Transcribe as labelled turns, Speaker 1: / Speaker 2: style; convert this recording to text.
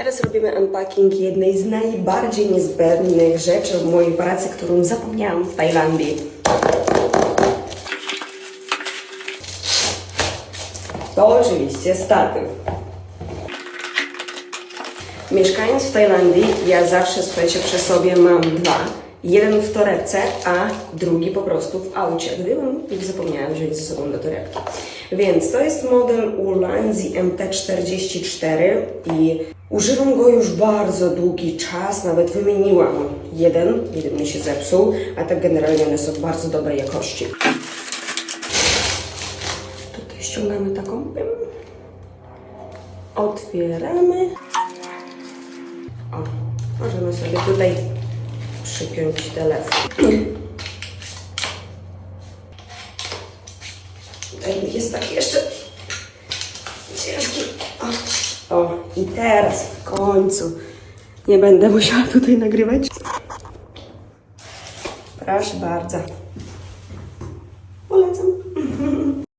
Speaker 1: Teraz robimy unpacking jednej z najbardziej niezbędnych rzeczy w mojej pracy, którą zapomniałam w Tajlandii. To oczywiście statyw. Mieszkając w Tajlandii, ja zawsze, słuchajcie, przy sobie mam dwa. Jeden w torebce, a drugi po prostu w aucie, gdybym ich zapomniała wziąć ze sobą do torebki. Więc to jest model Ulanzi MT44 i używam go już bardzo długi czas, nawet wymieniłam jeden, jeden mi się zepsuł, a tak generalnie one są bardzo dobrej jakości. Tutaj ściągamy taką pym. Otwieramy. O, możemy sobie tutaj przypiąć telefon. Tutaj jest tak jeszcze ciężki. O, o, i teraz w końcu nie będę musiała tutaj nagrywać. Proszę bardzo.